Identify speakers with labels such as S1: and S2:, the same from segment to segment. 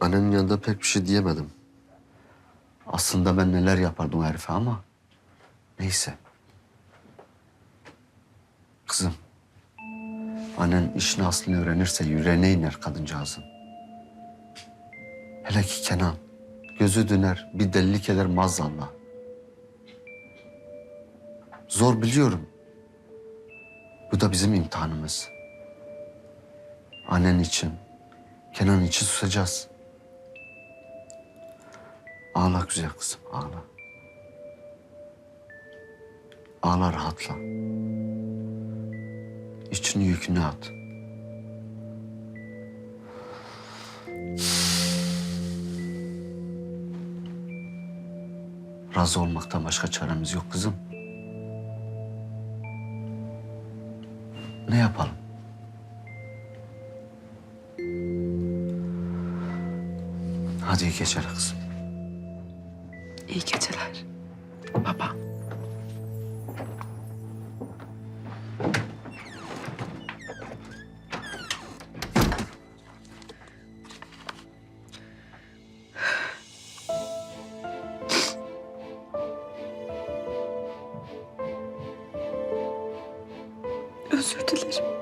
S1: Annenin yanında pek bir şey diyemedim. Aslında ben neler yapardım herife ama neyse. Kızım, annen işin aslını öğrenirse yüreğine iner kadıncağızın. Hele ki Kenan, gözü döner, bir delilik eder maazallah. Zor biliyorum. Bu da bizim imtihanımız. Annen için, Kenan için susacağız. Ağla güzel kızım, ağla. Ağla rahatla. İçini yükünü at. Razı olmaktan başka çaremiz yok kızım. Ne yapalım? Hadi iyi kızım.
S2: İyi geceler. Baba. Özür dilerim.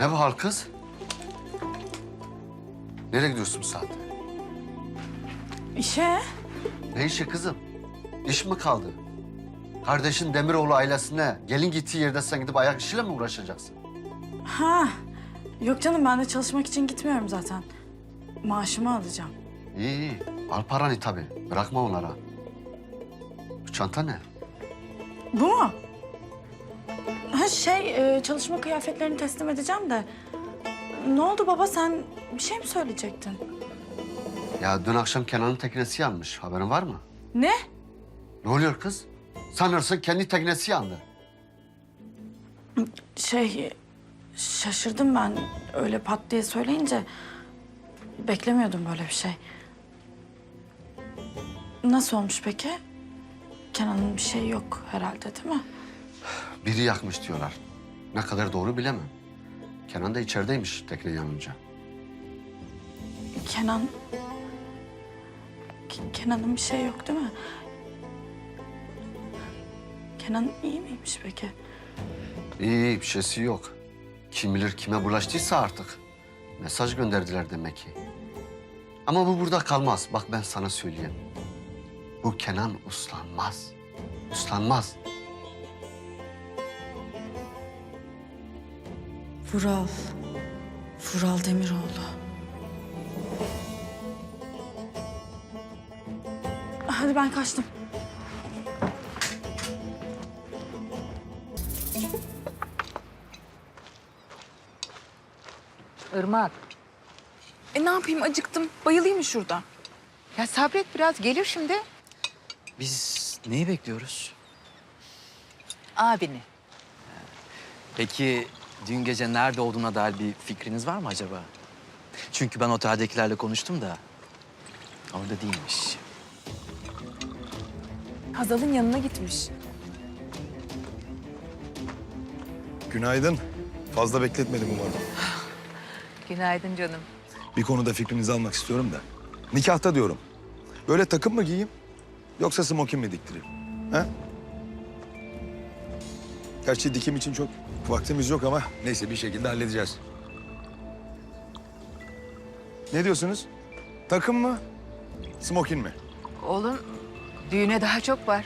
S1: Ne bu hal kız? Nereye gidiyorsun bu saatte?
S3: İşe.
S1: Ne işi kızım? İş mi kaldı? Kardeşin Demiroğlu ailesine gelin gittiği yerde sen gidip ayak işiyle mi uğraşacaksın?
S3: Ha. Yok canım ben de çalışmak için gitmiyorum zaten. Maaşımı alacağım.
S1: İyi iyi. Al paranı tabii. Bırakma onlara. Bu çanta ne?
S3: Bu mu? Ha şey e, çalışma kıyafetlerini teslim edeceğim de. Ne oldu baba sen bir şey mi söyleyecektin?
S1: Ya dün akşam Kenan'ın teknesi yanmış. Haberin var mı?
S3: Ne?
S1: Ne oluyor kız? Sanırsın kendi teknesi yandı.
S3: Şey şaşırdım ben öyle pat diye söyleyince. Beklemiyordum böyle bir şey. Nasıl olmuş peki? Kenan'ın bir şey yok herhalde değil mi?
S1: Biri yakmış diyorlar. Ne kadar doğru bilemem. Kenan da içerideymiş tekne yanınca.
S3: Kenan... Ke- Kenan'ın bir şey yok değil mi? Kenan iyi miymiş peki?
S1: İyi, iyi bir şeysi yok. Kim bilir kime bulaştıysa artık. Mesaj gönderdiler demek ki. Ama bu burada kalmaz. Bak ben sana söyleyeyim. Bu Kenan uslanmaz. Uslanmaz.
S3: Vural. Vural Demiroğlu. Hadi ben kaçtım.
S4: Irmak.
S2: E ne yapayım acıktım. Bayılayım mı şurada?
S4: Ya sabret biraz gelir şimdi.
S5: Biz neyi bekliyoruz?
S4: Abini.
S5: Peki dün gece nerede olduğuna dair bir fikriniz var mı acaba? Çünkü ben oteldekilerle konuştum da orada değilmiş.
S2: Hazal'ın yanına gitmiş.
S6: Günaydın. Fazla bekletmedim umarım.
S4: Günaydın canım.
S6: Bir konuda fikrinizi almak istiyorum da. Nikahta diyorum. Böyle takım mı giyeyim yoksa smokin mi diktireyim? Ha? Gerçi dikim için çok vaktimiz yok ama neyse bir şekilde halledeceğiz. Ne diyorsunuz? Takım mı? Smokin mi?
S4: Oğlum düğüne daha çok var.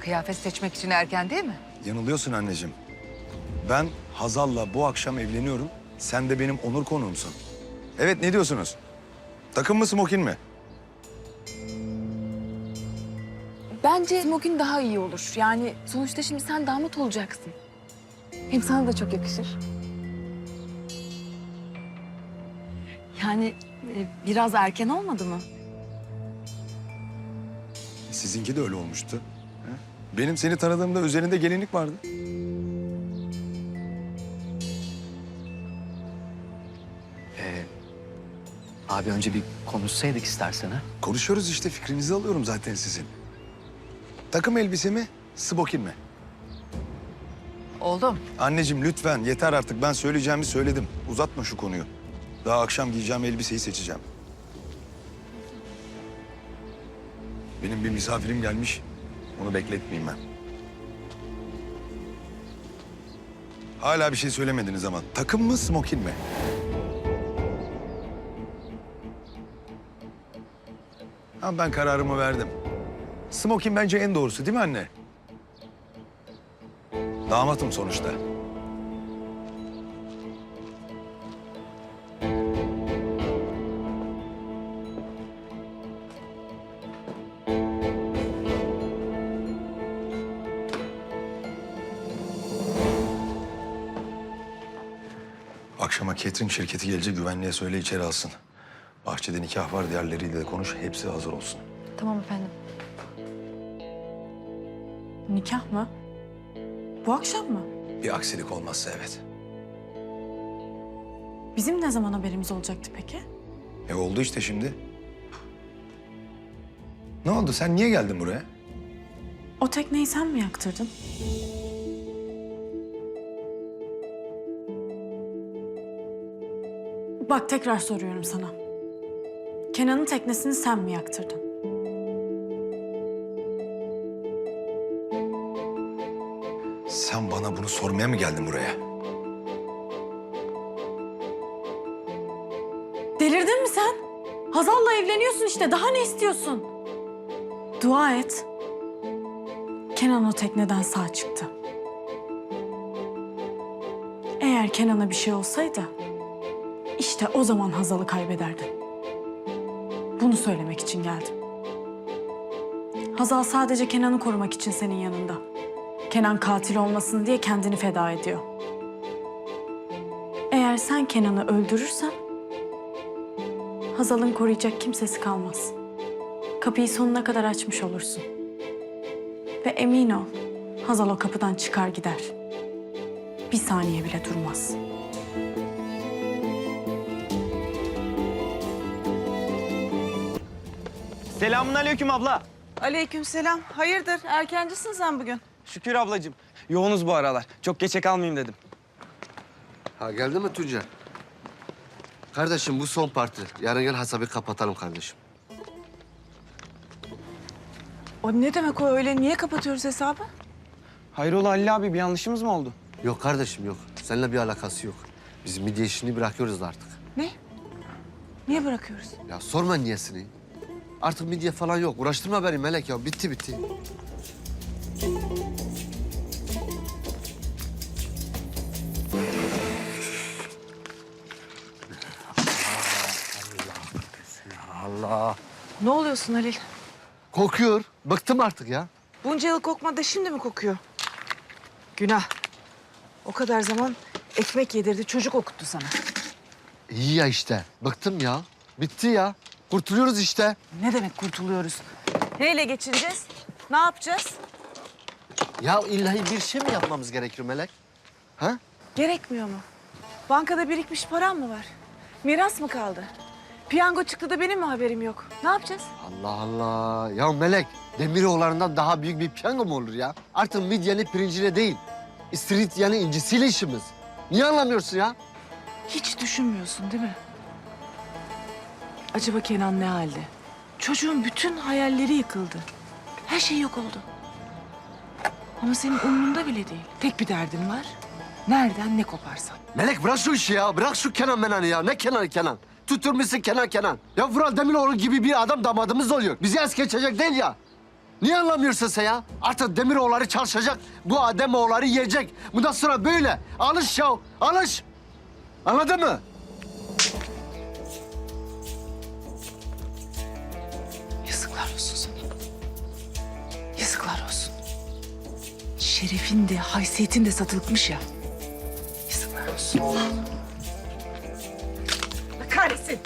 S4: Kıyafet seçmek için erken değil mi?
S6: Yanılıyorsun anneciğim. Ben Hazal'la bu akşam evleniyorum. Sen de benim onur konuğumsun. Evet ne diyorsunuz? Takım mı smokin mi?
S2: Bence smokin daha iyi olur. Yani sonuçta şimdi sen damat olacaksın. Hem sana da çok yakışır. Yani e, biraz erken olmadı mı?
S6: Sizinki de öyle olmuştu. ha? Benim seni tanıdığımda üzerinde gelinlik vardı.
S5: Ee, abi önce bir konuşsaydık istersen ha.
S6: Konuşuyoruz işte fikrinizi alıyorum zaten sizin. Takım elbise mi, smokin mi?
S4: Oğlum
S6: Anneciğim lütfen yeter artık ben söyleyeceğimi söyledim. Uzatma şu konuyu. Daha akşam giyeceğim elbiseyi seçeceğim. Benim bir misafirim gelmiş. Onu bekletmeyeyim ben. Hala bir şey söylemediniz ama takım mı smokin mi? Ha, ben kararımı verdim. Smokin bence en doğrusu değil mi anne? Damatım sonuçta. Akşama catering şirketi gelecek güvenliğe söyle içeri alsın. Bahçede nikah var diğerleriyle de konuş hepsi hazır olsun.
S2: Tamam efendim.
S3: Nikah mı? Bu akşam mı?
S6: Bir aksilik olmazsa evet.
S3: Bizim ne zaman haberimiz olacaktı peki?
S6: E oldu işte şimdi. Ne oldu sen niye geldin buraya?
S3: O tekneyi sen mi yaktırdın? Bak tekrar soruyorum sana. Kenan'ın teknesini sen mi yaktırdın?
S6: Sen bana bunu sormaya mı geldin buraya?
S3: Delirdin mi sen? Hazal'la evleniyorsun işte. Daha ne istiyorsun? Dua et. Kenan o tekneden sağ çıktı. Eğer Kenan'a bir şey olsaydı... ...işte o zaman Hazal'ı kaybederdin. Bunu söylemek için geldim. Hazal sadece Kenan'ı korumak için senin yanında. Kenan katil olmasın diye kendini feda ediyor. Eğer sen Kenan'ı öldürürsen Hazal'ın koruyacak kimsesi kalmaz. Kapıyı sonuna kadar açmış olursun. Ve emin ol, Hazal o kapıdan çıkar gider. Bir saniye bile durmaz.
S7: Selamünaleyküm abla.
S8: Aleykümselam. Hayırdır? Erkencisin sen bugün.
S7: Şükür ablacığım. Yoğunuz bu aralar. Çok geçe kalmayayım dedim.
S1: Ha geldi mi Tuncer? Kardeşim bu son parti. Yarın gel hesabı kapatalım kardeşim.
S8: O ne demek o öyle? Niye kapatıyoruz hesabı?
S7: Hayrola Halil abi bir yanlışımız mı oldu?
S1: Yok kardeşim yok. Seninle bir alakası yok. Biz midye işini bırakıyoruz artık.
S8: Ne? Niye bırakıyoruz?
S1: Ya sorma niyesini. Artık midye falan yok. Uğraştırma beni Melek ya. Bitti bitti. Allah.
S8: Ne oluyorsun Halil?
S1: Kokuyor. Bıktım artık ya.
S8: Bunca yıl kokmadı şimdi mi kokuyor? Günah. O kadar zaman ekmek yedirdi, çocuk okuttu sana.
S1: İyi ya işte. Bıktım ya. Bitti ya. Kurtuluyoruz işte.
S8: Ne demek kurtuluyoruz? Neyle geçineceğiz? Ne yapacağız?
S1: Ya illahi bir şey mi yapmamız gerekiyor Melek? Ha?
S8: Gerekmiyor mu? Bankada birikmiş param mı var? Miras mı kaldı? Piyango çıktı da benim mi haberim yok? Ne yapacağız?
S1: Allah Allah. Ya Melek, Demiroğullarından daha büyük bir piyango mu olur ya? Artık midyenin pirinciyle değil, istiridyenin incisiyle işimiz. Niye anlamıyorsun ya?
S8: Hiç düşünmüyorsun değil mi? Acaba Kenan ne halde? Çocuğun bütün hayalleri yıkıldı. Her şey yok oldu. Ama senin umrunda bile değil. Tek bir derdin var. Nereden ne koparsan.
S1: Melek bırak şu işi ya. Bırak şu Kenan Menan'ı ya. Ne Kenan Kenan? Tutturmuşsun Kenan Kenan. Ya Vural Demiroğlu gibi bir adam damadımız oluyor. Bizi es geçecek değil ya. Niye anlamıyorsun sen ya? Artık Demiroğulları çalışacak. Bu Ademoğulları yiyecek. Bundan sonra böyle. Alış ya. Alış. Anladın mı?
S8: Şerefin de haysiyetin de satılıkmış ya. Yazıklar olsun. Allah kahretsin.